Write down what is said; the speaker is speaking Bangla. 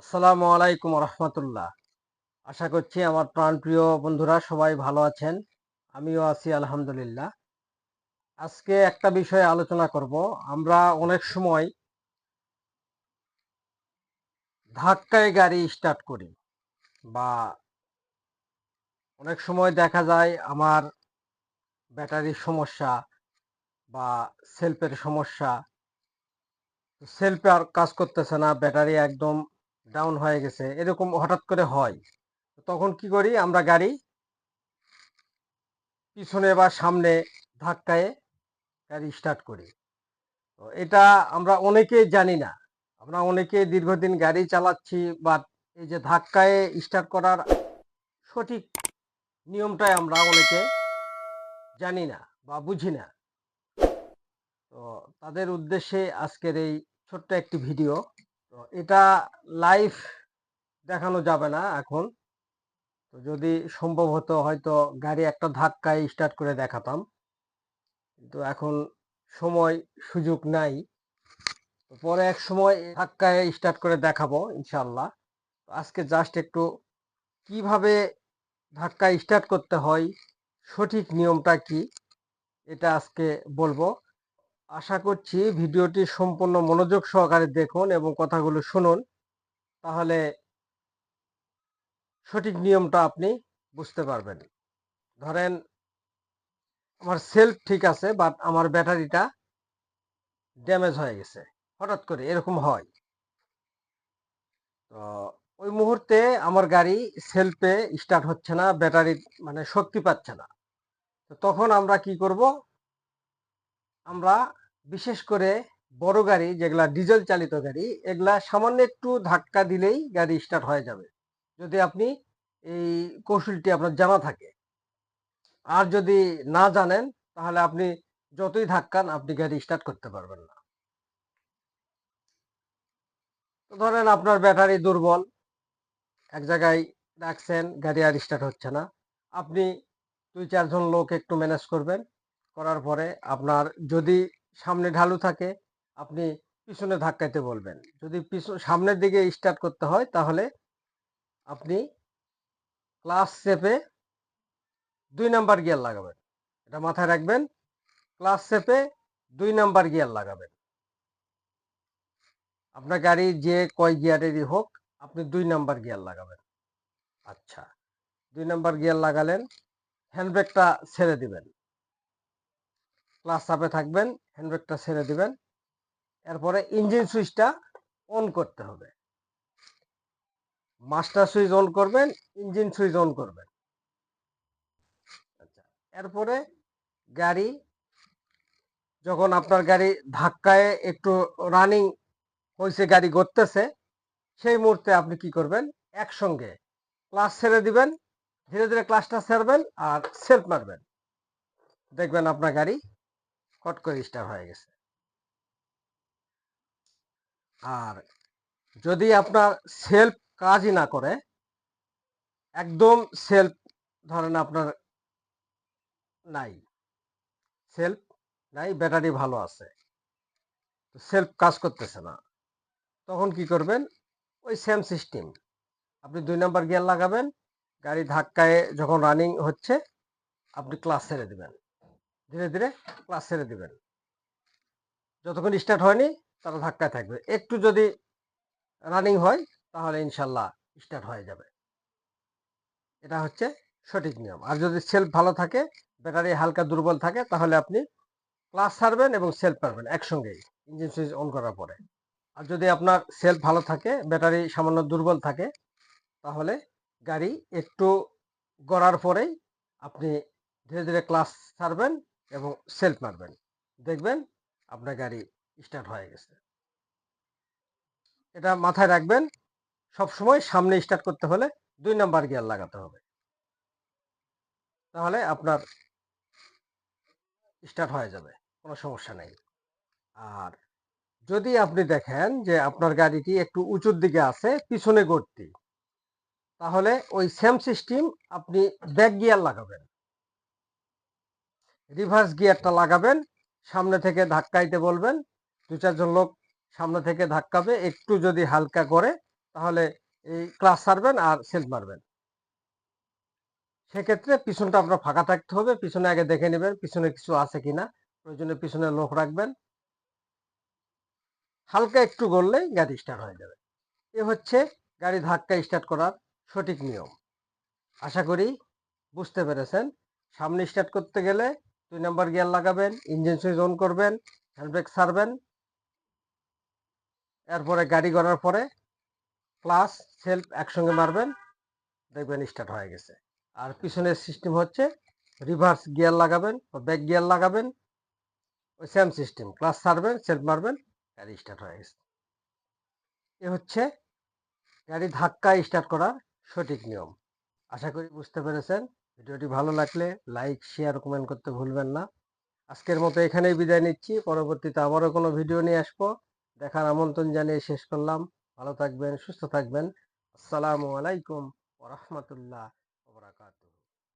আসসালামু আলাইকুম রহমতুল্লাহ। আশা করছি আমার প্রাণপ্রিয় বন্ধুরা সবাই ভালো আছেন। আমিও আছি আলহামদুলিল্লাহ। আজকে একটা বিষয়ে আলোচনা করব। আমরা অনেক সময় ধাক্কায় গাড়ি স্টার্ট করি বা অনেক সময় দেখা যায় আমার ব্যাটারির সমস্যা বা সেলফের সমস্যা। সেলফে আর কাজ করতেছে না, ব্যাটারি একদম ডাউন হয়ে গেছে, এরকম হঠাৎ করে হয়। তখন কি করি, আমরা গাড়ি পিছনে বা সামনে ধাক্কায় গাড়ি স্টার্ট করি। তো এটা আমরা অনেকেই জানি না। আমরা অনেকে দীর্ঘদিন গাড়ি চালাচ্ছি বা এই যে ধাক্কায় স্টার্ট করার সঠিক নিয়মটাই আমরা অনেকে জানি না বা বুঝি না। তো তাদের উদ্দেশ্যে আজকের এই ছোট্ট একটি ভিডিও। তো এটা লাইভ দেখানো যাবে না এখন। তো যদি সম্ভব হতো হয়তো গাড়ি একটা ধাক্কায় স্টার্ট করে দেখাতাম। কিন্তু এখন সময় সুযোগ নাই। পরে এক সময় ধাক্কায় স্টার্ট করে দেখাবো ইনশাল্লাহ আজকে জাস্ট একটু কীভাবে ধাক্কা স্টার্ট করতে হয়, সঠিক নিয়মটা কি, এটা আজকে বলব। আশা করছি ভিডিওটি সম্পূর্ণ মনোযোগ সহকারে দেখুন এবং কথাগুলো শুনুন। তাহলে সঠিক নিয়মটা আপনি বুঝতে পারবেন। ধরেন, আমার সেলফ ঠিক আছে বাট আমার ব্যাটারিটা ড্যামেজ হয়ে গেছে। হঠাৎ করে এরকম হয়। তো ওই মুহূর্তে আমার গাড়ি সেলফে স্টার্ট হচ্ছে না, ব্যাটারি মানে শক্তি পাচ্ছে না। তো তখন আমরা কি করব? আমরা বিশেষ করে বড় গাড়ি, যেগুলা ডিজেল চালিত গাড়ি, এগুলা সামান্য একটু ধাক্কা দিলেই গাড়ি স্টার্ট হয়ে যাবে। যদি আপনি এই কৌশলটি আপনার জানা থাকে। আর যদি না জানেন, তাহলে আপনি যতই ধাক্কান আপনি গাড়ি স্টার্ট করতে পারবেন না। ধরেন আপনার ব্যাটারি দুর্বল, এক জায়গায় রাখছেন, গাড়ি আর স্টার্ট হচ্ছে না। আপনি দুই, চারজন লোক একটু ম্যানেজ করবেন। করার পরে আপনার যদি সামনে ঢালু থাকে, আপনি পিছনে ধাক্কাইতে বলবেন। যদি পিছন সামনের দিকে স্টার্ট করতে হয়, তাহলে আপনি ক্লাস চেপে দুই নাম্বার গিয়ার লাগাবেন। এটা মাথায় রাখবেন ক্লাস চেপে দুই নাম্বার গিয়ার লাগাবেন। আপনার গাড়ি যে কয় গিয়ারেরই হোক, আপনি দুই নাম্বার গিয়ার লাগাবেন। আচ্ছা দুই নাম্বার গিয়ার লাগালেন হ্যান্ডব্রেকটা ছেড়ে দিবেন। ক্লাস চাপে থাকবেন হ্যান্ডব্রেকটা ছেড়ে দিবেন। এরপরে ইঞ্জিন সুইচটা অন করতে হবে। মাস্টার সুইচ অন করবেন ইঞ্জিন সুইচ অন করবেন। আচ্ছা এরপরে গাড়ি, যখন আপনার গাড়ি ধাক্কায় একটু রানিং হয়েছে গাড়ি গড়তেছে, সেই মুহূর্তে আপনি কি করবেন? একসঙ্গে ক্লাস ছেড়ে দিবেন, ধীরে ধীরে ক্লাসটা ছাড়বেন আর সেলফ মারবেন। দেখবেন আপনার গাড়ি কট করে স্টার্ট হয়ে গেছে। আর যদি আপনার সেলফ কাজই না করে, একদম সেলফ ধরেন আপনার নাই সেলফ নাই ব্যাটারি ভালো আছে সেলফ কাজ করতেছে না, তখন কি করবেন? ওই সেম সিস্টেম আপনি দুই নাম্বার গিয়ার লাগাবেন, গাড়ি ধাক্কায় যখন রানিং হচ্ছে, আপনি ক্লাস ছেড়ে দিবেন। ধীরে ধীরে ক্লাস ছেড়ে দিবেন। যতক্ষণ স্টার্ট হয়নি, তারা ধাক্কায় থাকবে। একটু যদি রানিং হয়, তাহলে ইনশাল্লাহ স্টার্ট হয়ে যাবে। এটা হচ্ছে সঠিক নিয়ম। আর যদি সেলফ ভালো থাকে ব্যাটারি হালকা দুর্বল থাকে, তাহলে আপনি ক্লাস ছাড়বেন এবং সেলফ পারবেন একসঙ্গেই ইঞ্জিন সুইচ অন করার পরে। আর যদি আপনার সেলফ ভালো থাকে ব্যাটারি সামান্য দুর্বল থাকে, তাহলে গাড়ি একটু গড়ার পরেই আপনি ধীরে ধীরে ক্লাস ছাড়বেন এবং সেলফ মারবেন। দেখবেন আপনার গাড়ি স্টার্ট হয়ে গেছে। এটা মাথায় রাখবেন সব সময় সামনে স্টার্ট করতে হলে দুই নাম্বার গিয়ার লাগাতে হবে। তাহলে আপনার স্টার্ট হয়ে যাবে, কোনো সমস্যা নেই। আর যদি আপনি দেখেন যে আপনার গাড়িটি একটু উঁচুর দিকে আছে, পিছনে গড়তি তাহলে ওই সেম সিস্টেম আপনি ব্যাক গিয়ার লাগাবেন। রিভার্স গিয়ারটা লাগাবেন, সামনে থেকে ধাক্কাইতে বলবেন দু চারজন লোক সামনে থেকে ধাক্কাবে, একটু যদি হালকা করে, তাহলে এই ক্লাস ছাড়বেন আর সেলফ মারবেন। সেক্ষেত্রে পিছনটা আপনার ফাঁকা থাকতে হবে, পিছনে আগে দেখে নেবেন পিছনে কিছু আছে কিনা, প্রয়োজনে পিছনে লোক রাখবেন। হালকা একটু গড়লেই গাড়ি স্টার্ট হয়ে যাবে। এ হচ্ছে গাড়ি ধাক্কা স্টার্ট করার সঠিক নিয়ম। আশা করি বুঝতে পেরেছেন। সামনে স্টার্ট করতে গেলে দুই নাম্বার গিয়ার লাগাবেন ইঞ্জিন সুইচ অন করবেন হ্যান্ডব্রেক ছাড়বেন। এরপরে গাড়ি করার পরে ক্লাস সেলফ একসঙ্গে মারবেন, দেখবেন স্টার্ট হয়ে গেছে। আর পিছনের সিস্টেম হচ্ছে রিভার্স গিয়ার লাগাবেন বা ব্যাক গিয়ার লাগাবেন, ওই সেম সিস্টেম ক্লাস ছাড়বেন সেলফ মারবেন, গাড়ি স্টার্ট হয়ে গেছে। এ হচ্ছে গাড়ি ধাক্কা স্টার্ট করার সঠিক নিয়ম। আশা করি বুঝতে পেরেছেন। ভিডিওটি ভালো লাগলে লাইক শেয়ার কমেন্ট করতে ভুলবেন না। আজকের মতো এখানেই বিদায় নিচ্ছি। পরবর্তীতে আবারও কোনো ভিডিও নিয়ে আসব। দেখার আমন্ত্রণ জানিয়ে শেষ করলাম। ভালো থাকবেন, সুস্থ থাকবেন। আসসালামু আলাইকুম ওরহমতুল্লাহ ওবরাকাতুহ